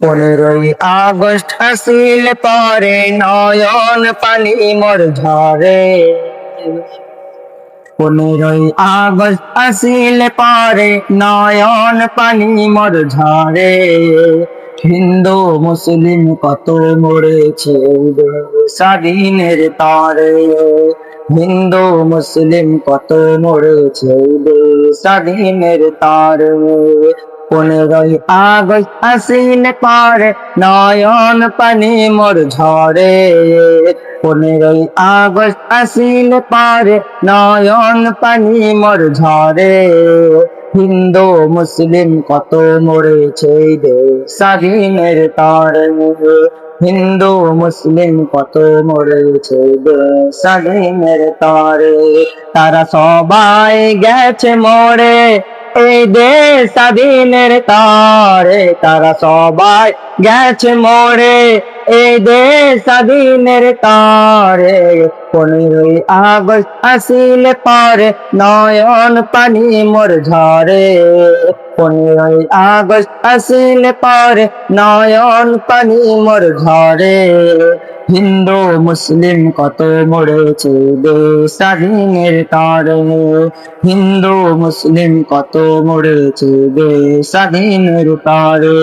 পনেরোই আগস্ট আসিল পরে নয়ন পানি মোর ঝরে। পনেরোই আগস্ট আসিল পরে নয়ন পানি মোর ঝরে। হিন্দু, মুসলিম কত মরেছে স্বাধীনের তারে হিন্দু, মুসলিম কত মরেছে স্বাধীনের তারে পনেরোই আগস্ট আসিল পরে নয়ন পানি মোর ঝরে পনেরোই আগস্ট আসিল পরে নয়ন পানি মোর ঝরে হিন্দু মুসলিম কত মরেছে স্বাধীনের তরে হিন্দু মুসলিম কত মরেছে স্বাধীনের তারে তারা সবাই গেছে মরে এই দেশ স্বাধীনের তারে, তারা সবাই গেছে মরে। এই দেশ স্বাধীনের তারে, পনেরোই আগস্ট আসিল পরে, নয়ন পানি মোর ঝরে। পনেরোই আগস্ট আসিল পরে, নয়ন পানি মোর ঝরে। হিন্দু, মুসলিম কত মরেছে দেশ স্বাধীনের তারে হিন্দু, মুসলিম কত মরেছে দেশ স্বাধীনের তারে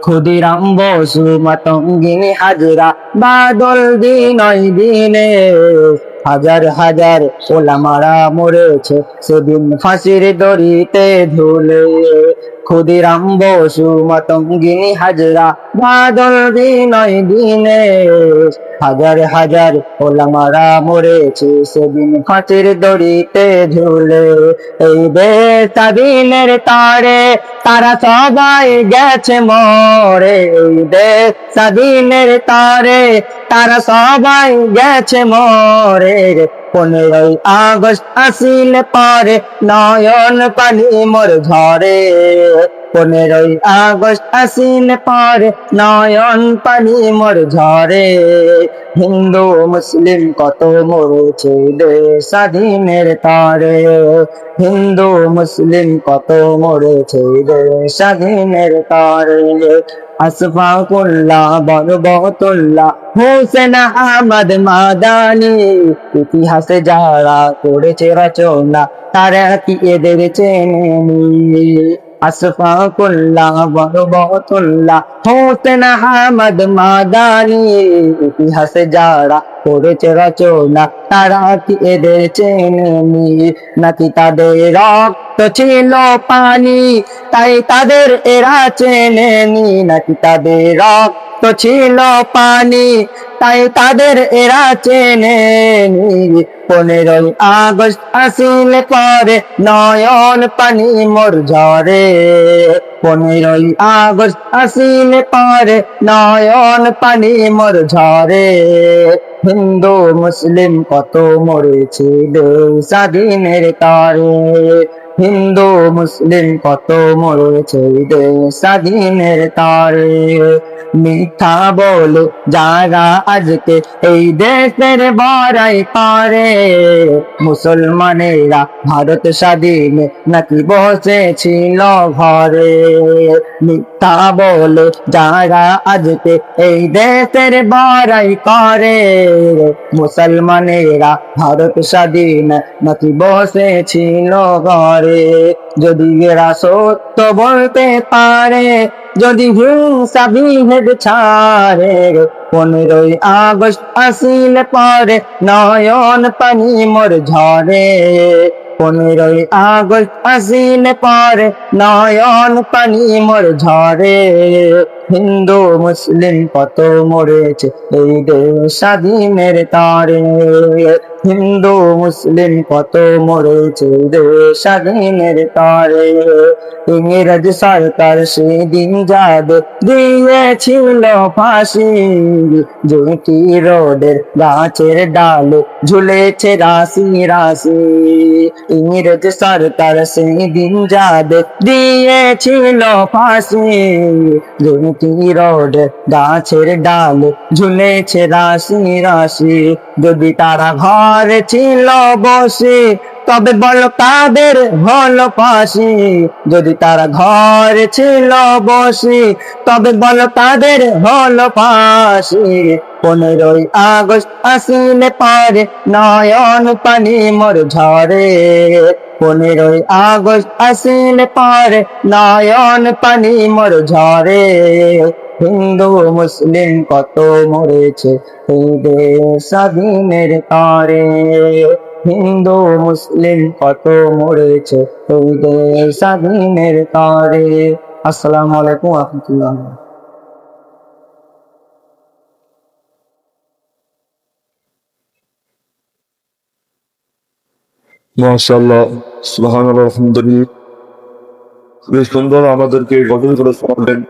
ক্ষুদিরাম বসু মাতঙ্গিনী হাজরা, বাদল দিন দিনে। হাজার হাজার ওলামারা মরেছে সেদিন ফাঁসির দড়িতে ধুলে। ক্ষুদিরাম বসু মাতঙ্গিনী হাজরা বাদল ওই দিনে হাজার হাজার ওলামারা মরেছে সেদিন ফাঁসির দড়িতে ঝুলে। এই স্বাধীনের তারে তারা সবাই গেছে মরে। এই স্বাধীনের তারে তারা সবাই গেছে মরে। পনেরোই আগস্ট আসিল পরে নয়ন পানি মোর ঝরে। পনেরোই আগস্ট আসিল পরে নয়ন পানি মোর ঝরে। হিন্দু, মুসলিম কত মরেছে দেশ স্বাধীনের তারে। হিন্দু, মুসলিম কত মরেছে দেশ স্বাধীনের তারে। আসফাকুল্লাহ, বরবতুল্লাহ, হোসেন আহমদ মাদানি, ইতিহাসে যারা করেছে রচনা, তারা কি এদের চেনেনি আসফাকুল্লাহ, বরবতুল্লাহ। হোসেন আহমদ মাদানি, ইতিহাসে যারা করেছে রচনা, তারা কি এদের চেনেনি নাকি তাদের রক্ত ছিল পানি, তাই তাদের এরা চেনেনি নাকি তাদের রক্ত ছিল পানি, তাই তাদের এরা চেনে পনেরোই আগস্ট আসিলে পরে নয়ন পানি মোর ঝরে। পনেরোই আগস্ট আসিলে পরে নয়ন পানি মোর ঝরে। হিন্দু, মুসলিম কত মরেছিল স্বাধীনের তারে। হিন্দু, মুসলিম কত মরেছে স্বাধীনের তারে? মিথ্যা বলে যারা আজকে এই দেশের বড়াই পারে। মুসলমানেরা ভারত স্বাধীন নাকি বসেছিল ঘরে? মিথ্যা বলে, যারা আজকে এই দেশের বড়াই করে মুসলমানেরা ভারত স্বাধীন নাকি বসেছিল ঘরে? যদি এরা সত্য বলতে পারে, যদি হিংসা বিভেদ ছাড়ে পনেরোই আগস্ট আসিল পরে নয়ন পানি মোর ঝরে। পনেরোই আগস্ট আসিল পরে নয়ন পানি মোর ঝরে। হিন্দু মুসলিম কত মরেছে? এই দেশ স্বাধীনের তারে। হিন্দু মুসলিম কত মরেছে? দেশ স্বাধীনের তারে। ইংরেজ সরকার সেদিন যাবে, দিয়েছিল ফাঁসি। জুটি রোডের গাছের ডালে ঝুলেছে রাশি রাশি। ইংরেজ সরকার সেদিন যাবে, দিয়েছিল ফাঁসি। জুটি রোড গাছের ডাল ঝুলেছে রাশি রাশি। যদি তারা ঘরে ছিল বসে, তবে বলো তাদের হলো ফাঁসি যদি তারা ঘরে ছিল বসি, তবে বলো তাদের হলো ফাঁসি পনেরোই আগস্ট আসিলে পারে নয়ন পানি মোর ঝরে পনেরোই আগস্ট আসিলে পারে নয়ন পানি মোর ঝরে হিন্দু, মুসলিম কত মরেছে দেশ স্বাধীনের তারে হিন্দু, মুসলিম কত মরেছে দেশ স্বাধীনের তারে আসসালামু আলাইকুম রহমতুল্লাহ। মাশাআল্লাহ সুবহানাল্লাহ আলহামদুলিল্লাহ। খুবই সুন্দর আমাদেরকে গঠন করে শোনালেন।